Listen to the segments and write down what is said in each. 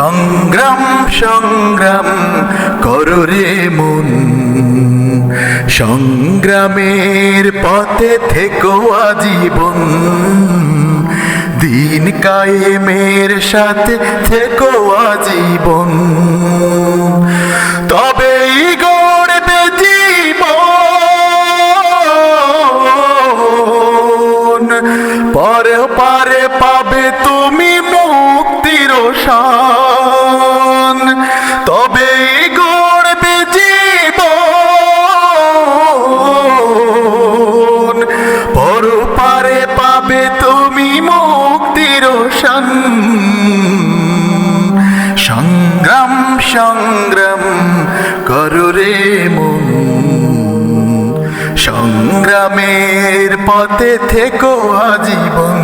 সংগ্রাম সংগ্রাম করো রে মন। সংগ্রামের পথে থেকো আজীবন। দিন কায়েমের সাথে থেকো আজীবন। তবেই গড়বে জীবন। পরে পারে পাবে তুমি মুক্তির শান মুক্তির শান সংগ্রাম সংগ্রাম করো রে মন। সংগ্রামের পথে থেকো আজীবন।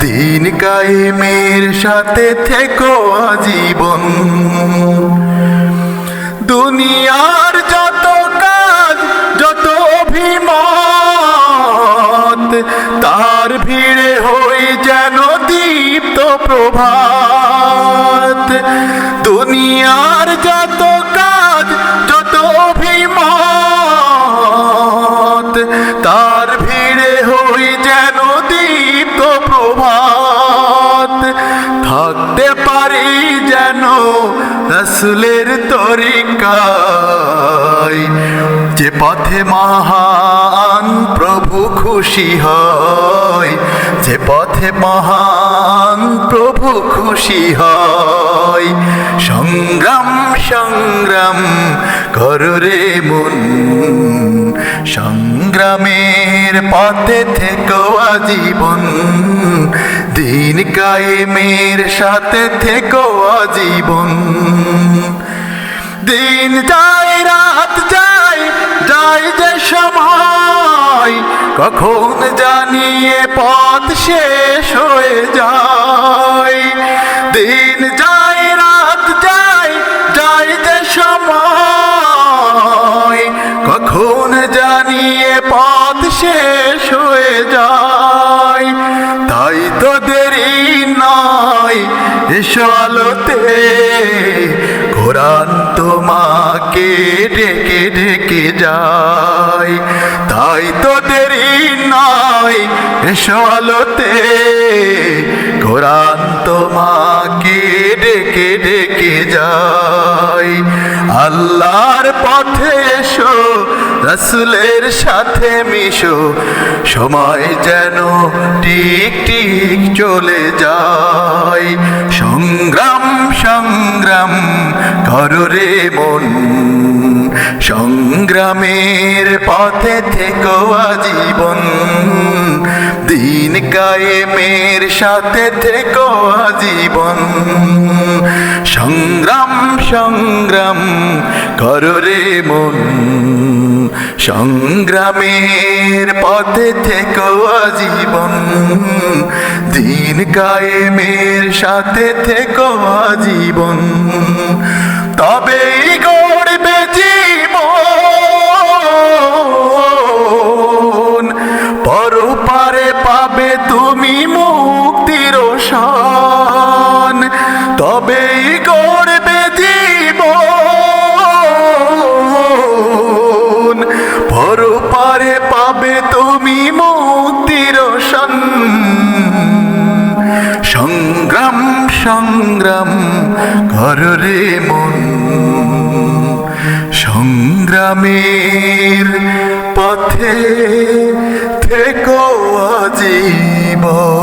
দিন কায়েমের সাথে থেকো আজীবন। দুনিয়ার প্রভাত। দুনিয়ার যত কাজ, যত অভিমত, তার ভিড়ে হই যেন দীপ্ত প্রভাত। থাকতে পারি যেন রসুলের তরিকায় যে পথে মহান প্রভু খুশি হয়, যে পথে মহান প্রভু খুশি হয়। সংগ্রাম সংগ্রাম করো রে মন। সংগ্রামের পথে থেকো আজীবন। দিন কায়েমের সাথে থেকো আজীবন। দিন যায়, রাত যায় যায় যে সময়, কখন জানিয়ে পথ শেষ হয়ে যায়। দিন যায়, রাত যায় যায় যে সময়, কখন জানিয়ে পথ শেষ হয়ে যায়। তাই তো দেরি নয়, এসো আলোতে কোরআন তোমাকে ডেকে ডেকে যায়। তাই তো দেরি নয় এসো আলোতে। কোরআন তোমাকে ডেকে ডেকে যায়। আল্লাহর পথে এসো, রসুলের সাথে মিশো। সময় যেন টিক টিক চলে যায়। সংগ্রাম সংগ্রাম করো রে মন। সংগ্রামের পথে থেকো আজীবন। দিন কায়েমের সাথে থেকো আজীবন। সংগ্রাম সংগ্রাম, করো রে মন। সংগ্রামের পথে থেকে আজীবন। দিন কায়েমের সাথে থেকে আজীবন। তবেই শান সংগ্রাম সংগ্রাম কর রে মন। সংগ্রামের পথে থেকো আজীবন